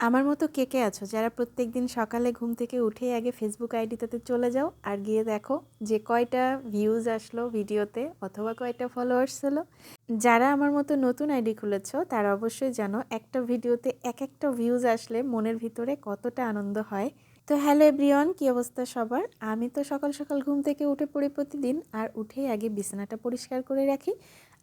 আমার মতো কে কে আছো? যারা প্রত্যেক দিন সকালে ঘুম থেকে উঠেই আগে ফেসবুক আইডিটাতে চলে যাও আর গিয়ে দেখো যে কয়টা ভিউজ আসলো ভিডিওতে অথবা কয়টা ফলোয়ার্স হলো যারা আমার মতো নতুন আইডি খুলেছ, তারা অবশ্যই জানো একটা ভিডিওতে এক একটা ভিউজ আসলে মনের ভিতরে কতটা আনন্দ হয়। তো হ্যালো এভরিওয়ান, কী অবস্থা সবার? আমি তো সকাল সকাল ঘুম থেকে উঠে পড়ি প্রতিদিন, আর উঠেই আগে বিছানাটা পরিষ্কার করে রাখি।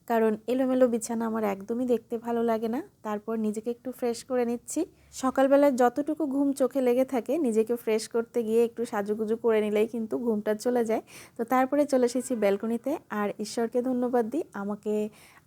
কারণ এলোমেলো বিছানা আমার একদমই দেখতে ভালো লাগে না। তারপর নিজেকে একটু ফ্রেশ করে নিচ্ছি। সকালবেলায় যতটুকু ঘুম চোখে লেগে থাকে, নিজেকে ফ্রেশ করতে গিয়ে একটু সাজুগুজু করে নিলেই কিন্তু ঘুমটা চলে যায়। তো তারপরে চলে এসেছি ব্যালকনিতে আর ঈশ্বরকে ধন্যবাদ দিই। আমাকে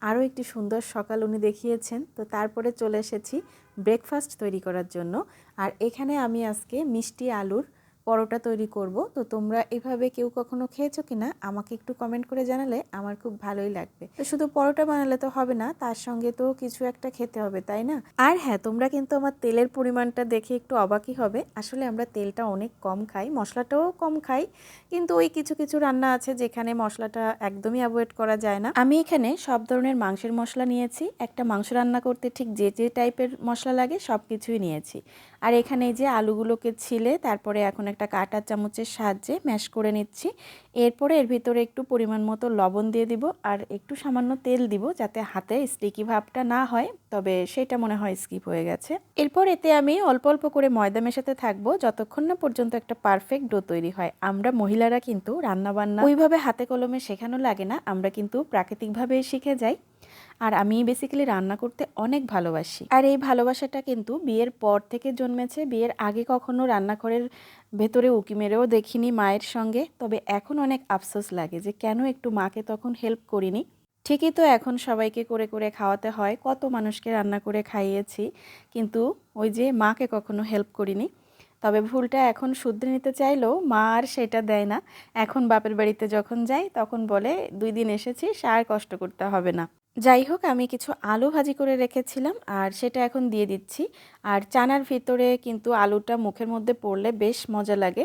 আরও একটি সুন্দর সকাল উনি দেখিয়েছেন। তো তারপরে চলে এসেছি ব্রেকফাস্ট তৈরি করার জন্য। আর এখানে আমি আজকে মিষ্টি আলুর পরোটা তৈরি করব। তো তোমরা এভাবে কেউ কখনো খেয়েছো কি না আমাকে একটু কমেন্ট করে জানালে আমার খুব ভালোই লাগবে। তো শুধু পরোটা বানালে তো হবে না, তার সঙ্গে তো কিছু একটা খেতে হবে, তাই না? আর হ্যাঁ তোমরা কিন্তু আমার তেলের পরিমাণটা দেখে একটু অবাকই হবে। আসলে আমরা তেলটা অনেক কম খাই, মশলাটাও কম খাই, কিন্তু ওই কিছু কিছু রান্না আছে যেখানে মশলাটা একদমই অ্যাভয়েড করা যায় না। আমি এখানে সব ধরনের মাংসের মশলা নিয়েছি, একটা মাংস রান্না করতে ঠিক যে যে টাইপের মশলা লাগে সব কিছুই নিয়েছি। আর এখানে যে আলুগুলোকে ছিলে, তারপরে এখন একটা কাঁটা চামচের সাহায্যে ম্যাশ করে নিচ্ছি। এরপরে এর ভিতরে একটু পরিমাণ মতো লবণ দিয়ে দিব আর একটু সামান্য তেল দিব যাতে হাতে স্টিকি ভাবটা না হয়, তবে সেটা মনে হয় স্কিপ হয়ে গেছে। এরপর এতে আমি অল্প অল্প করে ময়দা মেশাতে থাকব যতক্ষণ না পর্যন্ত একটা পারফেক্ট ডো তৈরি হয়। আমরা মহিলারা কিন্তু রান্নাবান্না ওইভাবে হাতে কলমে শেখানো লাগে না, আমরা কিন্তু প্রাকৃতিকভাবে শিখে যাই। আর আমি বেসিক্যালি রান্না করতে অনেক ভালোবাসি। আর এই ভালোবাসাটা কিন্তু বিয়ের পর থেকে জন্মেছে, বিয়ের আগে কখনো রান্নাঘরের ভেতরে উকি মেরেও দেখিনি মায়ের সঙ্গে, তবে এখন অনেক আফসোস লাগে যে কেন একটু মাকে তখন হেল্প করিনি। ঠিকই তো এখন সবাইকে করে করে খাওয়াতে হয়, কত মানুষকে রান্না করে খাইয়েছি, কিন্তু ওই যে মাকে কখনো হেল্প করিনি। তবে ভুলটা এখন শুধরে নিতে চাইলেও মা আর সেটা দেয় না। এখন বাপের বাড়িতে যখন যাই, তখন বলে, দুই দিন এসেছি আর কষ্ট করতে হবে না। যাই হোক, আমি কিছু আলু ভাজি করে রেখেছিলাম আর সেটা এখন দিয়ে দিচ্ছি। আর চানার ভিতরে কিন্তু আলুটা মুখের মধ্যে পড়লে বেশ মজা লাগে।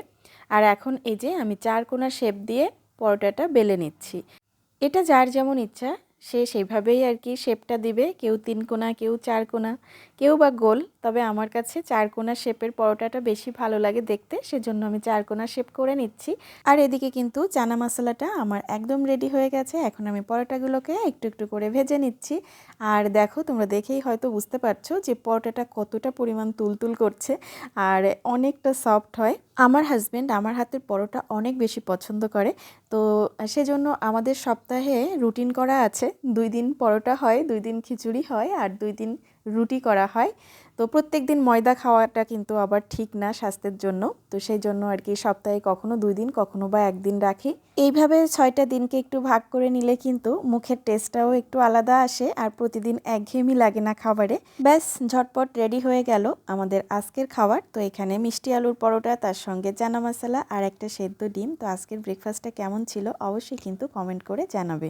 আর এখন এই যে আমি চার কোনা শেপ দিয়ে পরোটাটা বেলে নিচ্ছি। এটা যার যেমন ইচ্ছা সে সেইভাবেই আর কি শেপটা দিবে। কেউ তিন কোনা, কেউ চার কোনা, কেউ বা গোল। তবে আমার কাছে চার কোনা শেপের পরোটাটা বেশি ভালো লাগে দেখতে, সেজন্য আমি চার কোনা শেপ করে নিচ্ছি। আর এদিকে কিন্তু চানা মশলাটা আমার একদম রেডি হয়ে গেছে। এখন আমি পরোটাগুলোকে একটু একটু করে ভেজে নিচ্ছি। আর দেখো, তোমরা দেখেই হয়তো বুঝতে পারছ যে পরোটাটা কতটা পরিমাণ তুলতুল করছে আর অনেকটা সফট হয়। আমার হাজব্যান্ড আমার হাতের পরোটা অনেক বেশি পছন্দ করে। তো সেজন্য আমাদের সপ্তাহে রুটিন করা আছে। দুই দিন পরোটা হয়, দুই দিন খিচুড়ি হয় আর দুই দিন রুটি করা হয়। তো প্রত্যেক দিন ময়দা খাওয়াটা কিন্তু আবার ঠিক না স্বাস্থ্যের জন্য। তো সেই জন্য আর কি সপ্তাহে কখনো দুই দিন, কখনো বা একদিন রাখি। এইভাবে ছয়টা দিনকে একটু ভাগ করে নিলে কিন্তু মুখের টেস্টটাও একটু আলাদা আসে আর প্রতিদিন একঘেয়েমি লাগে না খাবারে। ব্যাস, ঝটপট রেডি হয়ে গেল আমাদের আজকের খাবার। তো এখানে মিষ্টি আলুর পরোটা, তার সঙ্গে চানা মশলা আর একটা সেদ্ধ ডিম। তো আজকের ব্রেকফাস্টটা কেমন ছিল অবশ্যই কিন্তু কমেন্ট করে জানাবে।